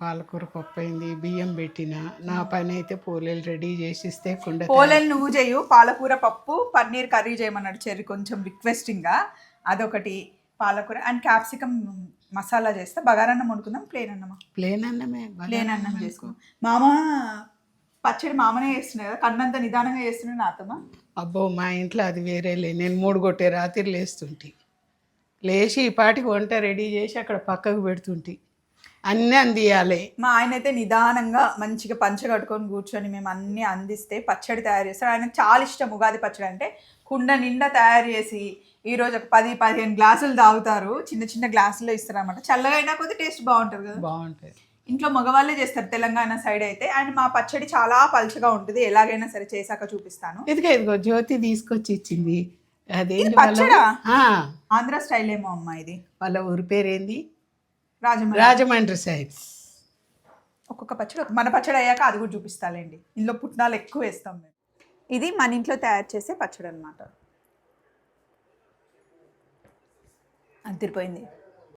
పాలకూర పప్పు అయింది బియ్యం పెట్టిన. నా పని అయితే పోలేలు రెడీ చేసిస్తే కుండ పోలేలు నువ్వు చేయు పాలకూర పప్పు పన్నీర్ కర్రీ చేయమన్నాడు చెర్రి కొంచెం రిక్వెస్టింగ్గా అదొకటి పాలకూర అండ్ క్యాప్సికమ్ మసాలా చేస్తే. బగారన్నం వండుకుందాం ప్లేన్ అన్నమా? ప్లేన్ అన్నమే ప్లేన్ అన్నం చేసుకుందాం మామ పచ్చడి మామనే చేస్తున్నాడు కదా కన్నంత నిదానంగా చేస్తున్నాడు నాతోమా అబ్బో మా ఇంట్లో అది వేరేలే నేను మూడు కొట్టే రాత్రి లేస్తుంటి. లేచి ఈ పాటికి వంట రెడీ చేసి అక్కడ పక్కకు పెడుతుంటి. అన్నీ అందియాలి. మా ఆయన అయితే నిదానంగా మంచిగా పంచ కట్టుకొని కూర్చొని మేము అన్నీ అందిస్తే పచ్చడి తయారు చేస్తాడు. ఆయనకు చాలా ఇష్టం ఉగాది పచ్చడి అంటే కుండ నిండా తయారు చేసి ఈ రోజు ఒక పది పదిహేను గ్లాసులు తాగుతారు. చిన్న చిన్న గ్లాసుల్లో ఇస్తారు అనమాట చల్లగా అయినా కొద్ది టేస్ట్ బాగుంటుంది కదా. బాగుంటుంది. ఇంట్లో మగవాళ్ళే చేస్తారు తెలంగాణ సైడ్ అయితే. అండ్ మా పచ్చడి చాలా పలుచగా ఉంటుంది. ఎలాగైనా సరే చేశాక చూపిస్తాను. ఇదిగో ఇదిగో జ్యోతి తీసుకొచ్చి ఇచ్చింది. వాళ్ళ పచ్చడా? ఆంధ్ర స్టైల్ ఏమో అమ్మా ఇది. వాళ్ళ ఊరి పేరేంది? రాజమండ్రి. రాజమండ్రి సైడ్ ఒక్కొక్క పచ్చడి మన పచ్చడి అయ్యాక అది కూడా చూపిస్తాలేండి. ఇందులో పుట్నాలు ఎక్కువ వేస్తాం మేము. ఇది మన ఇంట్లో తయారు చేసే పచ్చడి అనమాట అదిరిపోయింది